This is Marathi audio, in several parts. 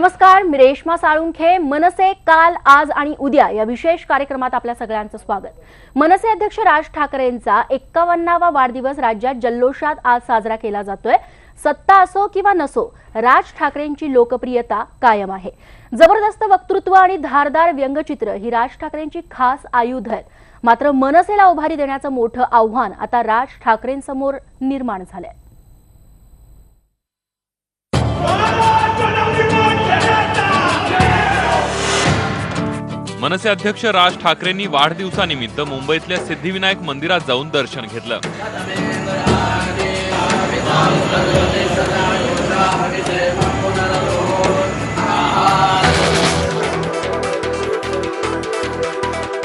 नमस्कार मी रेश्मा साळुंखे. मनसे काल आज आणि उद्या या विशेष कार्यक्रमात आपल्या सगळ्यांचं स्वागत. मनसे अध्यक्ष राज ठाकरेंचा एक्कावन्नावा वाढदिवस राज्यात जल्लोषात आज साजरा केला जातोय. सत्ता असो किंवा नसो राज ठाकरेंची लोकप्रियता कायम आहे. जबरदस्त वक्तृत्व आणि धारदार व्यंगचित्र ही राज ठाकरेंची खास आयुध आहेत. मात्र मनसेला उभारी देण्याचं मोठं आव्हान आता राज ठाकरेंसमोर निर्माण झालंय. मनसे अध्यक्ष राज ठाकरेंनी वाढदिवसानिमित्त मुंबईतल्या सिद्धिविनायक मंदिरात जाऊन दर्शन घेतलं.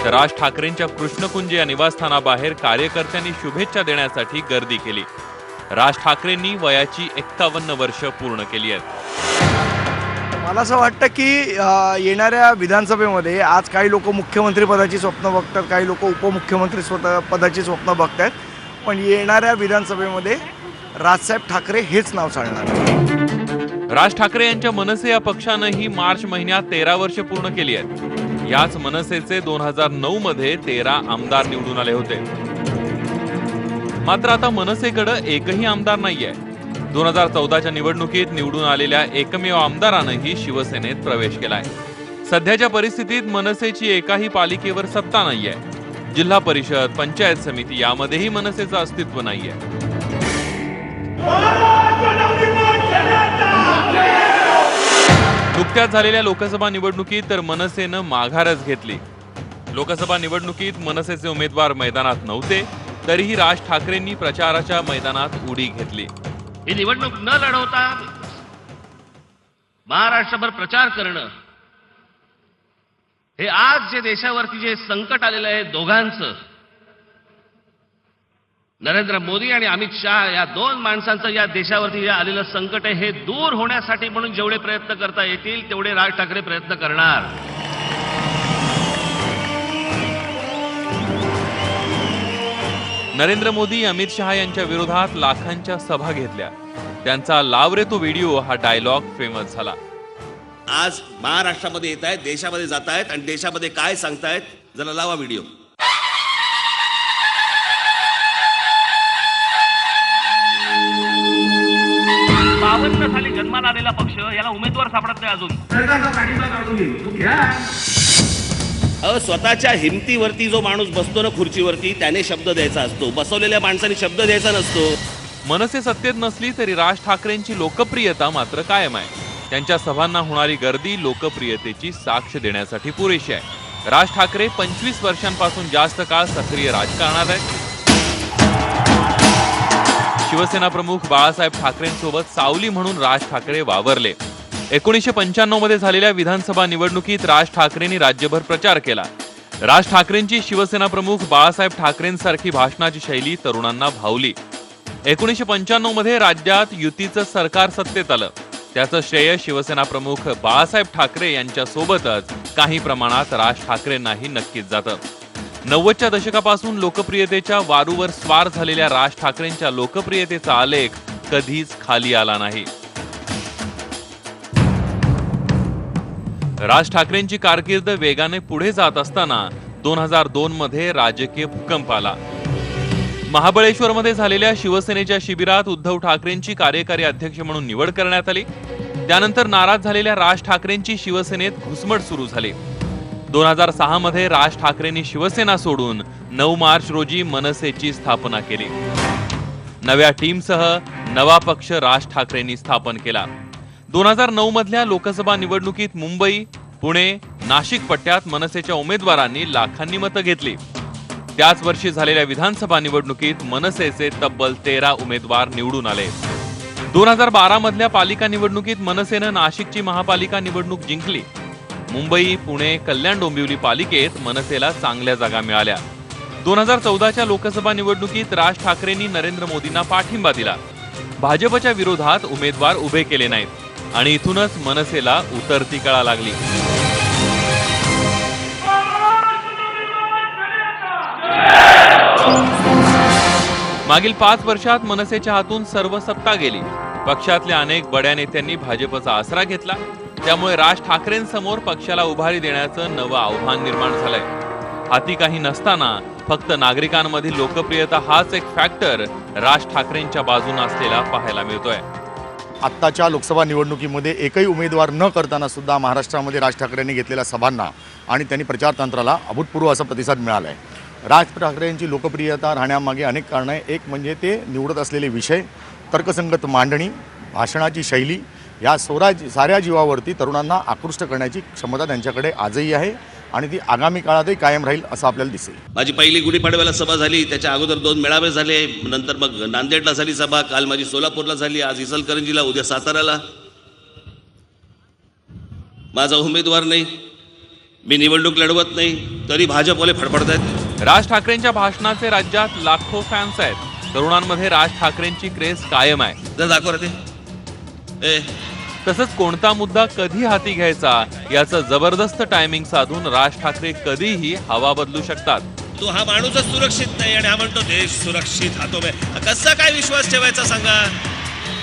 तर राज ठाकरेंच्या कृष्णकुंज या निवासस्थानाबाहेर कार्यकर्त्यांनी शुभेच्छा देण्यासाठी गर्दी केली. राज ठाकरेंनी वयाची एक्कावन्न वर्ष पूर्ण केली आहेत. मला असं वाटतं की येणाऱ्या विधानसभेमध्ये आज काही लोक मुख्यमंत्री पदाची स्वप्न बघतात काही लोक उपमुख्यमंत्री स्वतः पदाची स्वप्न बघतात पण येणाऱ्या विधानसभेमध्ये राजसाहेब ठाकरे हेच नाव चालणार. राज ठाकरे यांच्या मनसे या पक्षानंही मार्च महिन्यात तेरा वर्ष पूर्ण केली आहेत. याच मनसेचे दोन हजार नऊ मध्ये तेरा आमदार निवडून आले होते. मात्र आता मनसेकडे एकही आमदार नाहीये. दोन हजार चौदाच्या निवडणुकीत निवडून आलेल्या एकमेव आमदारानंही शिवसेनेत प्रवेश केला आहे सध्याच्या परिस्थितीत मनसेची एकाही पालिकेवर सत्ता नाहीये. जिल्हा परिषद पंचायत समिती यामध्येही मनसेचं अस्तित्व नाहीये. नुकत्याच झालेल्या लोकसभा निवडणुकीत तर मनसेनं माघारच घेतली. लोकसभा निवडणुकीत मनसेचे उमेदवार मैदानात नव्हते तरीही राज ठाकरेंनी प्रचाराच्या मैदानात उडी घेतली. ही निवडणूक न लढवता महाराष्ट्रभर प्रचार करणं हे आज जे देशावरती जे संकट आलेलं आहे दोघांचं नरेंद्र मोदी आणि अमित शहा या दोन माणसांचं या देशावरती जे आलेलं संकट आहे हे दूर होण्यासाठी म्हणून जेवढे प्रयत्न करता येतील तेवढे राज ठाकरे प्रयत्न करणार. नरेंद्र मोदी अमित शहा यांच्या विरोधात लाखांच्या सभा घेतल्या. त्यांचा लाव रे तो व्हिडिओ हा डायलॉग फेमस झाला. आज महाराष्ट्रामध्ये येत आहेत देशामध्ये जात आहेत आणि देशामध्ये काय सांगतायत जरा लावा व्हिडिओ. बावन्न साली जन्माला आलेला पक्ष याला उमेदवार सापडत नाही अजून. अ स्वतःच्या हिमतीवरती जो माणूस बसतो ना खुर्चीवरती त्याने शब्द द्यायचा असतो. बसवलेल्या माणसाने शब्द द्यायचा नसतो. मनसे सत्तेत नसली तरी राज ठाकरेंची लोकप्रियता मात्र कायम आहे. त्यांच्या सभांना होणारी गर्दी लोकप्रियतेची साक्ष देण्यासाठी पुरेशी आहे. राज ठाकरे पंचवीस वर्षांपासून जास्त काळ सक्रिय राजकारणात आहेत. शिवसेना प्रमुख बाळासाहेब ठाकरेंसोबत सावली म्हणून राज ठाकरे वावरले. एकोणीसशे पंच्याण्णवमध्ये झालेल्या विधानसभा निवडणुकीत राज ठाकरेंनी राज्यभर प्रचार केला. राज ठाकरेंची शिवसेना प्रमुख बाळासाहेब ठाकरेंसारखी भाषणाची शैली तरुणांना भावली. एकोणीसशे पंच्याण्णवमध्ये राज्यात युतीचं सरकार सत्तेत आलं. त्याचं श्रेय शिवसेना प्रमुख बाळासाहेब ठाकरे यांच्या सोबतच काही प्रमाणात राज ठाकरेंनाही नक्कीच जातं. नव्वदच्या दशकापासून लोकप्रियतेच्या वारूवर स्वार झालेल्या राज ठाकरेंच्या लोकप्रियतेचा आलेख कधीच खाली आला नाही. राज ठाकरेंची कारकीर्द वेगाने पुढे जात असताना दोन हजार दोन मध्ये राजकीय भूकंप आला. महाबळेश्वरमध्ये झालेल्या शिवसेनेच्या शिबिरात उद्धव ठाकरेंची कार्यकारी अध्यक्ष म्हणून निवड करण्यात आली. त्यानंतर नाराज झालेल्या राज ठाकरेंची शिवसेनेत घुसमट सुरू झाली. दोन हजार सहा मध्ये राज ठाकरेंनी शिवसेना सोडून नऊ मार्च रोजी मनसेची स्थापना केली. नव्या टीमसह नवा पक्ष राज ठाकरेंनी स्थापन केला. दोन हजार नऊ मधल्या लोकसभा निवडणुकीत मुंबई पुणे नाशिक पट्ट्यात मनसेच्या उमेदवारांनी लाखांनी मतं घेतली. त्याच वर्षी झालेल्या विधानसभा निवडणुकीत मनसेचे तब्बल तेरा उमेदवार निवडून आले. दोन हजार बारा मधल्या पालिका निवडणुकीत मनसेनं नाशिकची महापालिका निवडणूक जिंकली. मुंबई पुणे कल्याण डोंबिवली पालिकेत मनसेला चांगल्या जागा मिळाल्या. दोन हजार चौदाच्या लोकसभा निवडणुकीत राज ठाकरेंनी नरेंद्र मोदींना पाठिंबा दिला. भाजपच्या विरोधात उमेदवार उभे केले नाहीत. आणि इथूनच मनसेला उतरती कळा लागली. मागील पाच वर्षात मनसेच्या हातून सर्व सत्ता गेली. पक्षातल्या अनेक बड्या नेत्यांनी भाजपचा आसरा घेतला. त्यामुळे राज ठाकरेंसमोर पक्षाला उभारी देण्याचं नवं आव्हान निर्माण झालंय. हाती काही नसताना फक्त नागरिकांमधील लोकप्रियता हाच एक फॅक्टर राज ठाकरेंच्या बाजूने असलेला पाहायला मिळतोय. आत्ताच्या लोकसभा निवडणुकीमध्ये एकही उमेदवार न करताना सुद्धा महाराष्ट्रामध्ये राज ठाकरेंनी घेतलेल्या सभांना आणि त्यांनी प्रचारतंत्राला अभूतपूर्व असा प्रतिसाद मिळाला आहे राज ठाकरेंची लोकप्रियता राहण्यामागे अनेक कारणं आहे एक म्हणजे ते निवडत असलेले विषय तर्कसंगत मांडणी भाषणाची शैली या सोरा साऱ्या जीवावरती तरुणांना आकृष्ट करण्याची क्षमता त्यांच्याकडे आजही आहे. आणि ती आगामी काळातही कायम राहील असं आपल्याला दिसेल. माझी पहिली गुढीपाडव्याला सभा झाली त्याच्या अगोदर दोन मेळावे झाले नंतर मग नांदेडला झाली सभा काल माझी सोलापूरला झाली आज इचलकरंजीला उद्या साताराला. माझा उमेदवार नाही मी निवडणूक लढवत नाही तरी भाजपवाले फडफडत आहेत. राज ठाकरेंच्या भाषणाचे राज्यात लाखो फॅन्स आहेत. तरुणांमध्ये राज ठाकरेंची क्रेज कायम आहे. जर दाखव रे ते. ए तसंच कोणता मुद्दा कधी हाती घ्यायचा याचं जबरदस्त टायमिंग साधून राज ठाकरे कधीही हवा बदलू शकतात. तो हा माणूसच सुरक्षित नाही आणि हा म्हणतो देश सुरक्षित हातो में कसा काय विश्वास ठेवायचा सांगा?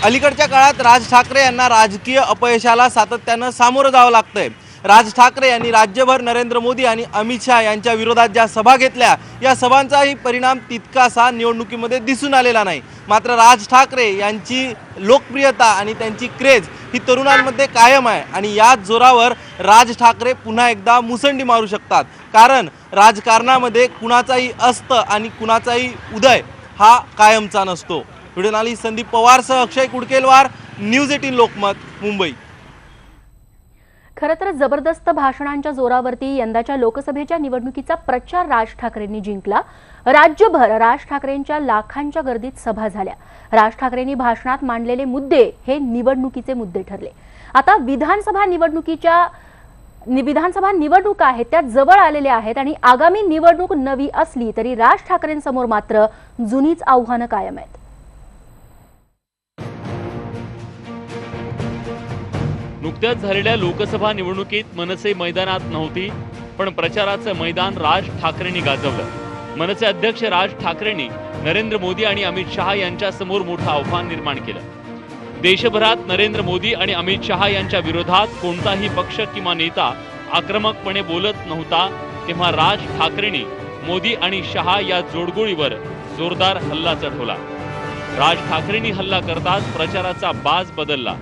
अलीकडच्या काळात राज ठाकरे यांना राजकीय अपयशाला सातत्यानं सामोरं जावं लागतंय. राज ठाकरे यांनी राज्यभर नरेंद्र मोदी आणि अमित शहा यांच्या विरोधात ज्या सभा घेतल्या या सभांचाही परिणाम तितकासा निवडणुकीमध्ये दिसून आलेला नाही. मात्र राज ठाकरे यांची लोकप्रियता आणि त्यांची क्रेज ही तरुणांमध्ये कायम आहे आणि याच जोरावर राज ठाकरे पुन्हा एकदा मुसंडी मारू शकतात. कारण राजकारणामध्ये कुणाचाही अस्त आणि कुणाचाही उदय हा कायमचा नसतो. व्हिडिओ नाली संदीप पवारसह अक्षय कुडकेलवार न्यूज एटीन लोकमत मुंबई. खरं तर जबरदस्त भाषणांच्या जोरावरती यंदाच्या लोकसभेच्या निवडणुकीचा प्रचार राज ठाकरेंनी जिंकला. राज्यभर राज ठाकरेंच्या लाखांच्या गर्दीत सभा झाल्या. राज ठाकरेंनी भाषणात मांडलेले मुद्दे हे निवडणुकीचे मुद्दे ठरले. आता विधानसभा निवडणुकीच्या विधानसभा निवडणुका आहेत त्या जवळ आलेल्या आहेत आणि आगामी निवडणूक नवी असली तरी राज ठाकरेंसमोर मात्र जुनीच आव्हानं कायम आहेत. नुकत्याच झालेल्या लोकसभा निवडणुकीत मनसे मैदानात नव्हती पण प्रचाराचं मैदान राज ठाकरेंनी गाजवलं. मनसे अध्यक्ष राज ठाकरेंनी नरेंद्र मोदी आणि अमित शहा यांच्या समोर मोठं आव्हान निर्माण केलं. देशभरात नरेंद्र मोदी आणि अमित शहा यांच्या विरोधात कोणताही पक्ष किंवा नेता आक्रमकपणे बोलत नव्हता तेव्हा राज ठाकरेंनी मोदी आणि शहा या जोडगोळीवर जोरदार हल्ला चढवला. राज ठाकरेंनी हल्ला करताच प्रचाराचा बाज बदलला.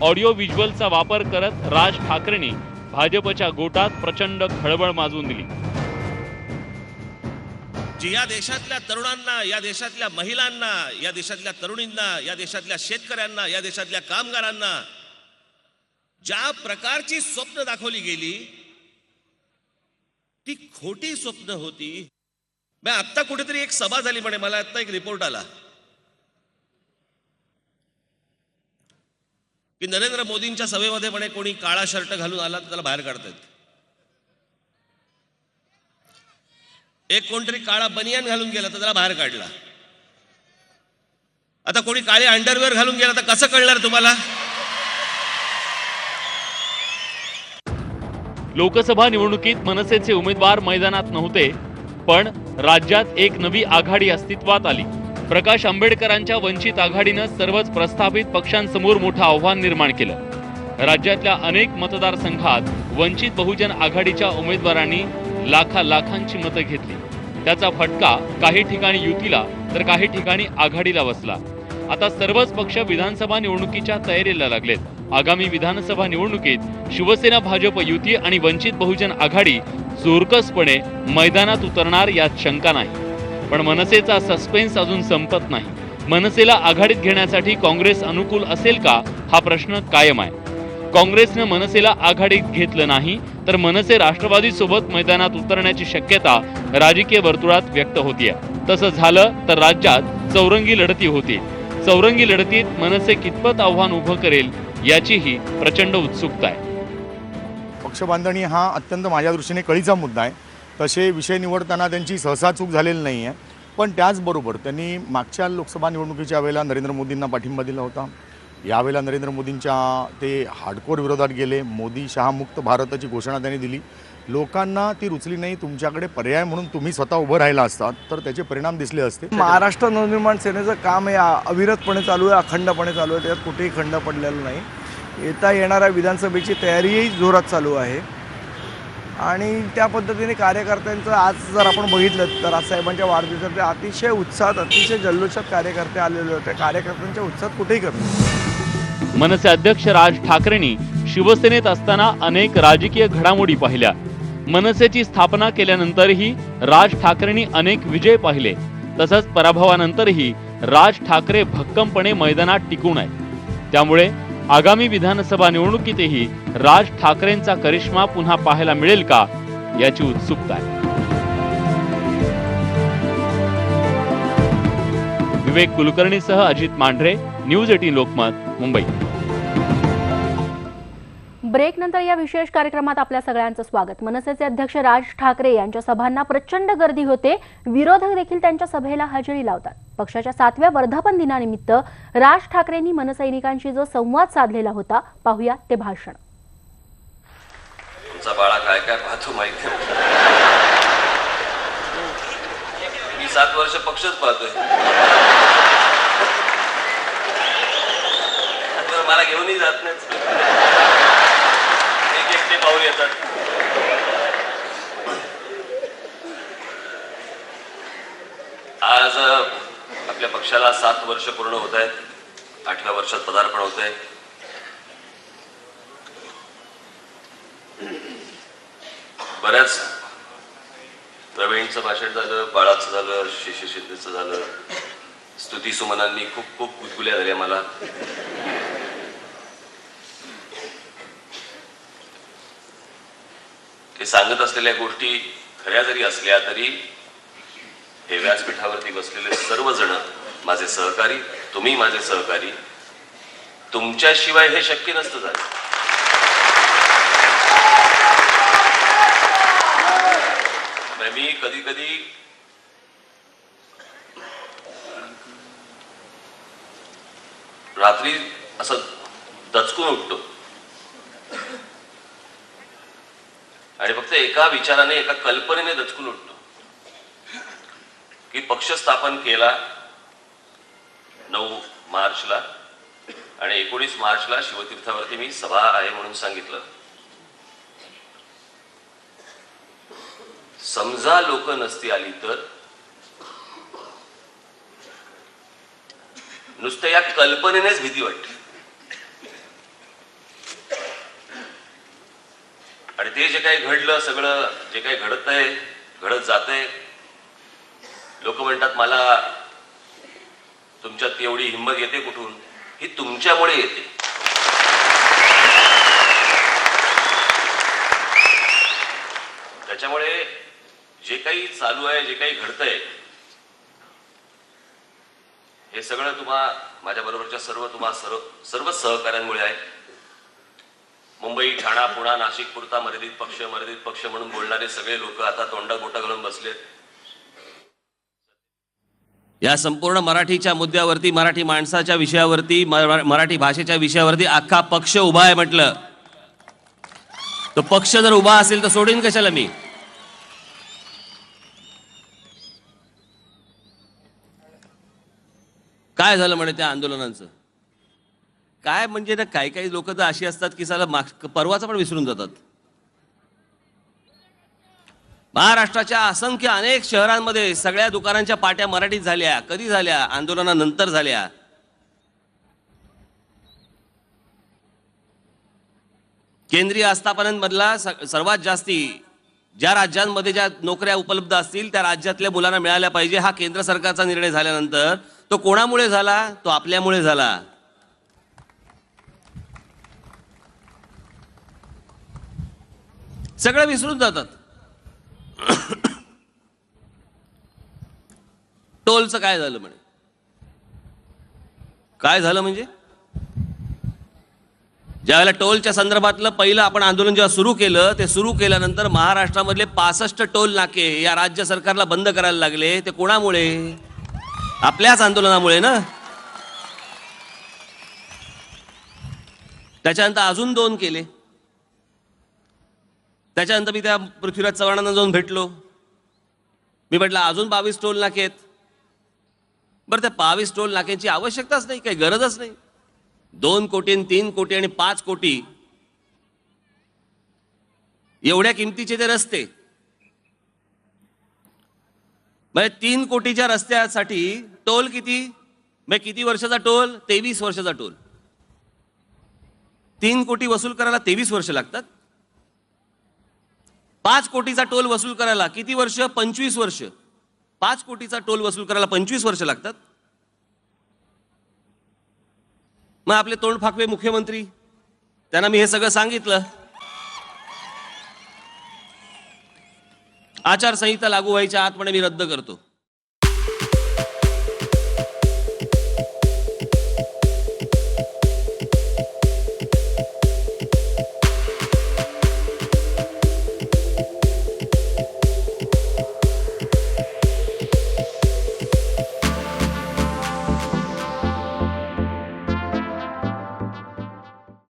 ऑडिओ व्हिज्युअलचा वापर करत राज ठाकरेंनी भाजपच्या गोटात प्रचंड खळबळ माजून दिली. जी या देशातल्या तरुणांना या देशातल्या महिलांना या देशातल्या तरुणींना या देशातल्या शेतकऱ्यांना या देशातल्या कामगारांना ज्या प्रकारची स्वप्न दाखवली गेली ती खोटी स्वप्न होती. मी आत्ता कुठेतरी एक सभा झाली म्हणे मला आत्ता एक रिपोर्ट आला. की नरेंद्र मोदींच्या सभेमध्ये म्हणे कोणी काळा शर्ट घालून आला तर त्याला बाहेर काढतात. एक कोणतरी काळा बनियान घालून गेला तर त्याला बाहेर काढला. आता कोणी काळे अंडरवेअर घालून गेला तर कसं कळणार तुम्हाला? लोकसभा निवडणुकीत मनसेचे उमेदवार मैदानात नव्हते पण राज्यात एक नवी आघाडी अस्तित्वात आली. प्रकाश आंबेडकरांच्या वंचित आघाडीनं सर्वच प्रस्थापित पक्षांसमोर मोठं आव्हान निर्माण केलं. राज्यातल्या अनेक मतदारसंघात वंचित बहुजन आघाडीच्या उमेदवारांनी लाखा लाखांची मतं घेतली. त्याचा फटका काही ठिकाणी युतीला तर काही ठिकाणी आघाडीला बसला. आता सर्वच पक्ष विधानसभा निवडणुकीच्या तयारीला लागलेत. आगामी विधानसभा निवडणुकीत शिवसेना भाजप युती आणि वंचित बहुजन आघाडी जोरकसपणे मैदानात उतरणार यात शंका नाही. पण मनसेचा सस्पेन्स अजून संपत नाही. मनसेला आघाडीत घेण्यासाठी काँग्रेस अनुकूल असेल का? हा प्रश्न कायम आहे. काँग्रेसनं मनसेला आघाडीत घेतलं नाही तर मनसे राष्ट्रवादीसोबत मैदानात उतरण्याची शक्यता राजकीय वर्तुळात व्यक्त होतीये. तसं झालं तर राज्यात चौरंगी लढती होतील चौरंगी लढतीत मनसे कितपत आव्हान उभं करेल याचीही प्रचंड उत्सुकता आहे. पक्षबांधणी हा अत्यंत माझ्या दृष्टीने कळीचा मुद्दा आहे. तसे विषय निवडताना त्यांची सहसा चूक झालेली नाही आहे पण त्याचबरोबर त्यांनी मागच्या लोकसभा निवडणुकीच्या वेळेला नरेंद्र मोदींना पाठिंबा दिला होता. यावेळेला नरेंद्र मोदींच्या ते हार्डकोर विरोधात गेले. मोदी शहामुक्त भारताची घोषणा त्यांनी दिली. लोकांना ती रुचली नाही. तुमच्याकडे पर्याय म्हणून तुम्ही स्वतः उभं राहिला असतात तर त्याचे परिणाम दिसले असते. महाराष्ट्र नवनिर्माण सेनेचं काम हे अविरतपणे चालू आहे अखंडपणे चालू आहे. त्यात कुठेही खंड पडलेला नाही. येता येणाऱ्या विधानसभेची तयारीही जोरात चालू आहे. आणि त्या पद्धतीने कार्यकर्त्यांचं आज जर आपण बघितलं तर आज साहेबांच्या वाढदिवसात अतिशय उत्साहात अतिशय जल्लोषात कार्यकर्ते आलेले होते. कार्यकर्त्यांच्या उत्साहात कुठेही कमी मनसे अध्यक्ष राज ठाकरेंनी शिवसेनेत असताना अनेक राजकीय घडामोडी पाहिल्या. मनसेची स्थापना केल्यानंतरही राज ठाकरेंनी अनेक विजय पाहिले. तसंच पराभवानंतरही राज ठाकरे भक्कमपणे मैदानात टिकून आहेत. त्यामुळे आगामी विधानसभा निवडणुकीतही राज ठाकरेंचा करिश्मा पुन्हा पाहायला मिळेल का याची उत्सुकता आहे. Vivek कुलकर्णीसह Ajit Mandhare news eighteen Lokmat Mumbai. Break नंतर या विशेष कार्यक्रमात आपल्या सगळ्यांचं स्वागत. मनसेचे अध्यक्ष राज ठाकरे यांच्या सभांना प्रचंड गर्दी होते. विरोधक देखील त्यांच्या सभेला हजेरी लावतात. पक्षाच्या सातव्या वर्धापन दिनानिमित्त राज ठाकरेंनी मनसैनिकांशी जो संवाद साधलेला होता पाहूया ते भाषण. बाळा काय काय पाहतो माहिती मी सात वर्ष पक्षच पाहतोय. मला घेऊनही जात नाही एक येतात. आज आपल्या पक्षाला सात वर्ष पूर्ण होत आहेत. आठव्या वर्षात पदार्पण होत आहे. बऱ्याच प्रवीणचं भाषण झालं बाळाचं झालं शिष्य झालं. स्तुती सुमनांनी खूप खूप गुदगुल्या झाल्या मला. ते सांगत असलेल्या गोष्टी खऱ्या जरी असल्या तरी हे व्यासपीठावरती बसलेले सर्वजण माझे सहकारी तुम्ही माझे सहकारी तुमच्याशिवाय हे शक्य नसतं झालं. म्हणजे मी कधी कधी रात्री असं दचकून उठतो. आणि फक्त एका विचाराने एका कल्पनेने दचकून उठतो. की पक्ष स्थापन केला नऊ मार्चला आणि एकोणीस मार्चला शिवतीर्थावरती मी सभा आहे म्हणून सांगितलं. समजा लोक नसती आली तर? नुसतं या कल्पनेनेच भीती वाटते. आणि ते जे काही घडलं सगळं जे काही घडत आहे घडत जात आहे लोक म्हणतात मला तुमच्यात एवढी हिंमत येते कुठून? ही तुमच्यामुळे येते. त्याच्यामुळे जे काही चालू आहे जे काही घडतंय हे सगळं तुम्हा माझ्या बरोबरच्या सर्व तुम्हा सर्व सर्व सहकाऱ्यांमुळे आहे. मुंबई ठाणा पुणा नाशिक पुरता मर्यादित पक्ष मर्यादित पक्ष म्हणून बोलणारे सगळे लोक आता तोंडा गोटा घालून बसलेत. या संपूर्ण मराठीच्या मुद्द्यावरती मराठी माणसाच्या विषयावरती मराठी भाषेच्या विषयावरती अख्खा पक्ष उभा आहे म्हटलं. तो पक्ष जर उभा असेल तर सोडीन कशाला मी? काय झालं म्हणे त्या आंदोलनांचं? काय म्हणजे ना काही काही लोक तर अशी असतात की साला माग परवाचा पण विसरून जातात. महाराष्ट्राच्या असंख्य अनेक शहरांमध्ये सगळ्या दुकानांच्या पाट्या मराठीत झाल्या कधी झाल्या आंदोलनानंतर झाल्या. केंद्रीय आस्थापनांमधला सर्वात जास्ती ज्या राज्यांमध्ये ज्या नोकऱ्या उपलब्ध असतील त्या राज्यातल्या मुलांना मिळाल्या पाहिजे हा केंद्र सरकारचा निर्णय झाल्यानंतर. तो कोणामुळे झाला? तो आपल्यामुळे झाला. सगळं विसरून जातात. टोलचं काय झालं म्हणे? काय झालं म्हणजे? ज्यावेळेला टोलच्या संदर्भातलं पहिलं आपण आंदोलन जेव्हा सुरू केलं ते सुरू केल्यानंतर महाराष्ट्रामधले पासष्ट टोल नाके या राज्य सरकारला बंद करायला लागले. ते कोणामुळे? आपल्याच आंदोलनामुळे ना? त्याच्यानंतर अजून दोन केले. त्याच्यानंतर मी त्या पृथ्वीराज चव्हाणांना जाऊन भेटलो. मी म्हटलं अजून बावीस टोल नाके आहेत. बरं त्या बावीस टोल नाक्यांची आवश्यकताच नाही काही गरजच नाही. दोन कोटी आणि तीन कोटी आणि पाच कोटी. एवढ्या किमतीचे ते रस्ते. म्हणजे तीन कोटीच्या रस्त्यासाठी टोल किती? म्हणजे किती वर्षाचा टोल? तेवीस वर्षाचा टोल. तीन कोटी वसूल करायला तेवीस वर्ष लागतात. पाच कोटीचा टोल वसूल करायला किती वर्ष? पंचवीस वर्ष. पाच कोटीचा टोल वसूल करायला पंचवीस वर्ष लागतात. मग आपले तोंड फाकवे मुख्यमंत्री. त्यांना मी हे सगळं सांगितलं. आचारसंहिता लागू व्हायच्या आत म्हणे मी रद्द करतो.